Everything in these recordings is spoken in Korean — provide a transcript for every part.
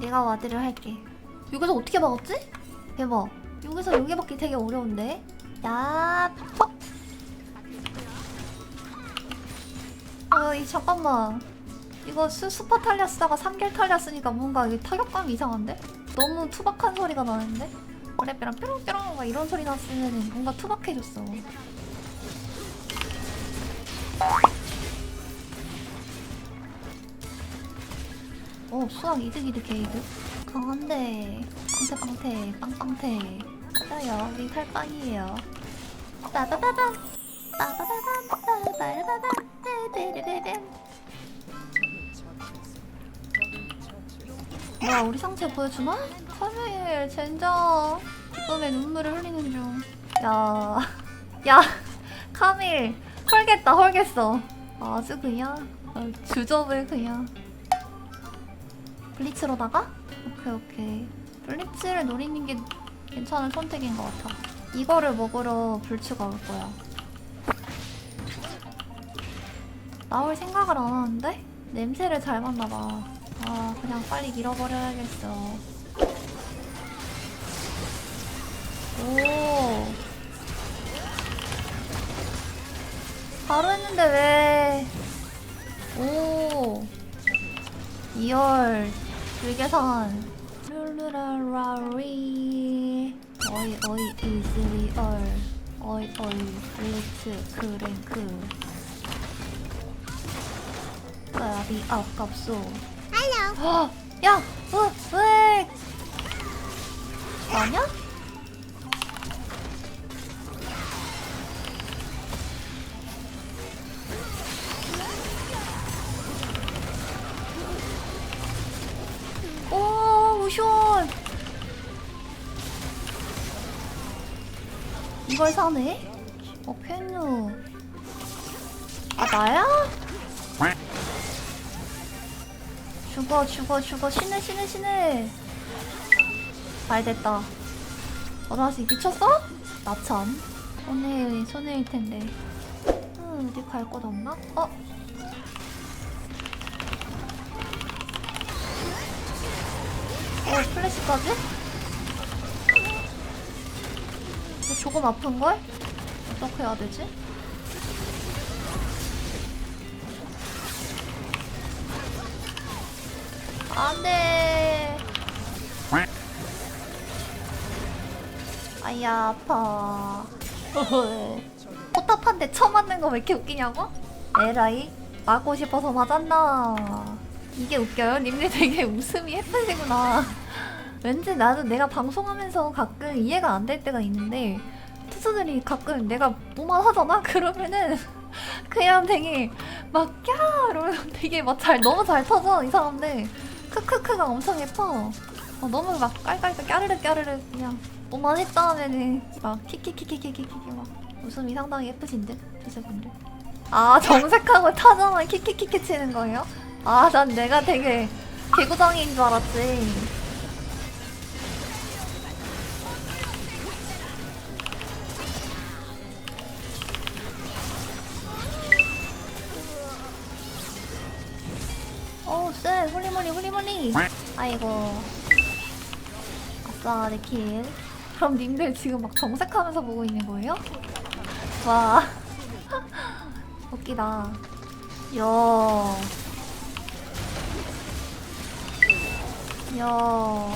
내가 와드를 할게. 여기서 어떻게 막았지? 대박. 여기서 여기 막기 되게 어려운데. 야, 퍽. 아, 이 잠깐만. 이거 스, 스파 탈렸다가 3길 탈렸으니까 뭔가 이게 타격감이 이상한데? 너무 투박한 소리가 나는데? 그래랑 뾰롱뾰롱 막 이런 소리 났으면 뭔가 투박해졌어. 오 수학 이득 이득 개이득. 강한데 빵태빵태 빵빵태 맞아요. 우리 탈빵이에요. 빠바바밤 빠바바밤 빠바바밤 떼떼레레렘 뭐야 우리 상체 보여주나? 카메일 젠장. 기쁨의 눈물을 흘리는 중 야. 야 카밀. 헐겠다 헐겠어. 아주 그냥. 어, 주접을 그냥 블리츠로다가? 오케이 오케이. 블리츠를 노리는 게 괜찮은 선택인 것 같아. 이거를 먹으러 불츠가 올 거야. 나올 생각을 안 하는데? 냄새를 잘 맡나봐. 아 그냥 빨리 밀어버려야겠어. 오. 바로 했는데 왜? 오. 2열 불계산 룰루라라리 어이 어이 이즈리얼 어이 어이 블리츠 크랭크 까비 아깝소 할로 야! 으! 왜! 아냐? 이걸 사네? 어, 펜누. 아, 나야? 죽어, 죽어, 죽어. 신을, 신을, 신을. 잘 됐다. 어, 나 지금 미쳤어? 나참. 손해일, 손해일 텐데. 음, 어디 갈 곳 없나? 어? 어, 플래시까지? 근데 조금 아픈걸? 어떻게 해야 되지? 안 돼. 아야, 아파. 포탑한테 쳐맞는 거 왜 이렇게 웃기냐고? 에라이? 맞고 싶어서 맞았나? 이게 웃겨요? 님들 되게 웃음이 해프시구나. 왠지 나도 내가 방송하면서 가끔 이해가 안 될 때가 있는데 투수들이 가끔 내가 뭐만 하잖아? 그러면은 그냥 되게 막 야! 이러면 되게 막 잘 너무 잘 터져 이 사람들 크크크가 엄청 예뻐 어, 너무 막 깔깔깔 까르르 까르르 그냥 뭐만 했다 하면은 막 키키키키키키키 막 웃음이 상당히 예쁘신데 투수분들 아 정색하고 타자만 키키키키 치는 거예요? 아 난 내가 되게 개구장인 줄 알았지 어우 쎄 홀리몰리 홀리몰리 아이고 아싸 내킬 그럼 님들 지금 막 정색하면서 보고 있는 거예요? 와 웃기다 야 야,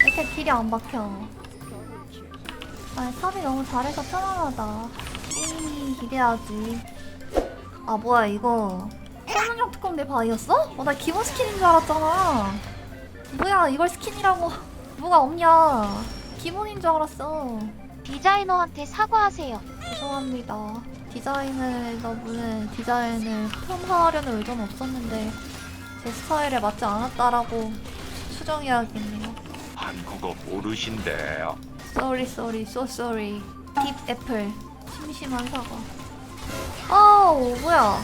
이렇게 딜이 안 박혀. 아, 탑이 너무 잘해서 편안하다. 게임이 기대하지. 아, 뭐야, 이거. 선능력 특공 내 바이였어? 어, 나 기본 스킨인 줄 알았잖아. 뭐야, 이걸 스킨이라고. 뭐가 없냐. 기본인 줄 알았어. 디자이너한테 사과하세요. 죄송합니다. 디자인을 너무 디자인을 폄하하려는 의도는 없었는데 제 스타일에 맞지 않았다라고 수정해야겠네요. 한국어 모르신대요. Sorry, sorry, so sorry. 딥 애플. 심심한 사과. 아우, 뭐야.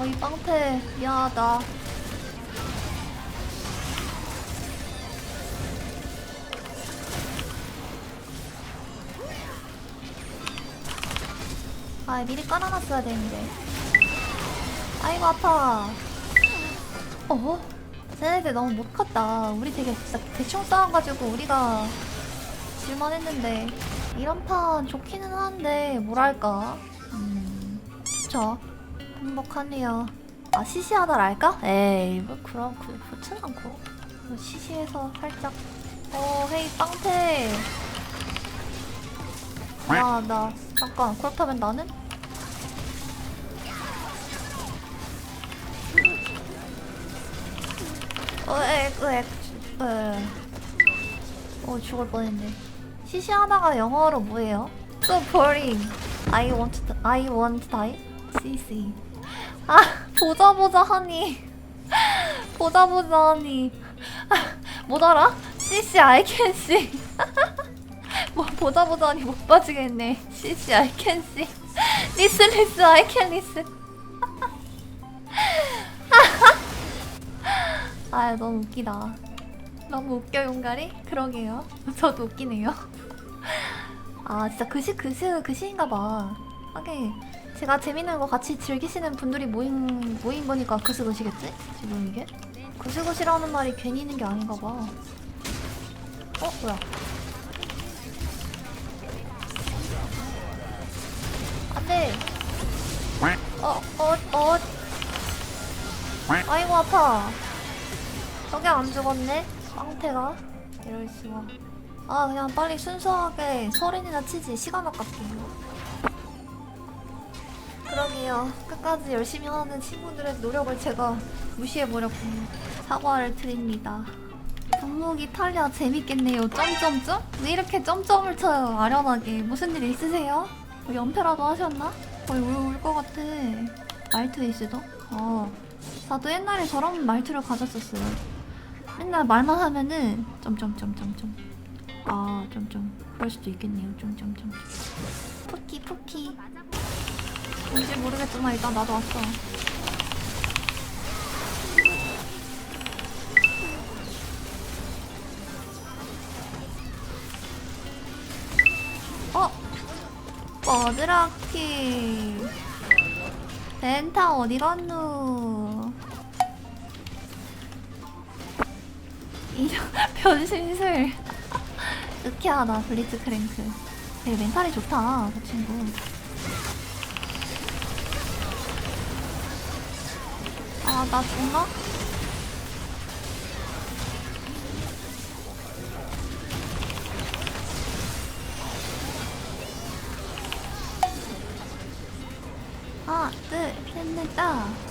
어이, 빵태. 미안하다. 아 미리 깔아놨어야 되는데 아이고 아파 어? 쟤네들 너무 못 컸다 우리 되게 진짜 대충 싸워가지고 우리가 질만 했는데 이런 판 좋기는 한데 뭐랄까 음 좋죠 행복하네요 아 시시하다 랄까? 에이 뭐 그럼 그 좋진 않고 뭐 시시해서 살짝 어 헤이 빵태 야, 나 잠깐 그렇다면 나는? 어액 에. 어 죽을 뻔했네 시시하다가 영어로 뭐예요? So boring I want I want die CC 아 보자 보자 하니 보자 보자 하니 못 알아? CC I can see 뭐 보다 보다니 못 빠지겠네. CC I can see. Listen listen I can listen. 아 너무 웃기다. 너무 웃겨 용가리? 그러게요. 저도 웃기네요. 아 진짜 그시 그시 그시인가봐. 하긴 제가 재밌는 거 같이 즐기시는 분들이 모인 모인 거니까 그시그시겠지? 지금 이게 그시그시라는 말이 괜히 있는 게 아닌가 봐. 어 뭐야? 안 돼. 어, 어, 어. 아이고 아파. 저게 안 죽었네. 빵태가 이럴 수가. 아 그냥 빨리 순수하게 서린이나 치지 시간 아깝게요. 그러게요. 끝까지 열심히 하는 친구들의 노력을 제가 무시해버렸군요. 사과를 드립니다. 종목 이 탈리아 재밌겠네요. 점점점? 왜 이렇게 점점을 쳐요? 아련하게. 무슨 일 있으세요? 뭐 연패라도 하셨나? 거의 울것 같아. 말투 있어도? 어. 나도 옛날에 저런 말투를 가졌었어요. 맨날 말만 하면은 점점점점점. 아 점점. 그럴 수도 있겠네요. 점점점. 푸키 푸키. 뭔지 모르겠지만 일단 나도 왔어. 어? 버드라키. 벤타 어디 갔누? 이런 변신술. 으키하다 블리츠 크랭크. 되게 멘탈이 좋다 그 친구 아 나 죽나? 하나 둘 셋 넷 다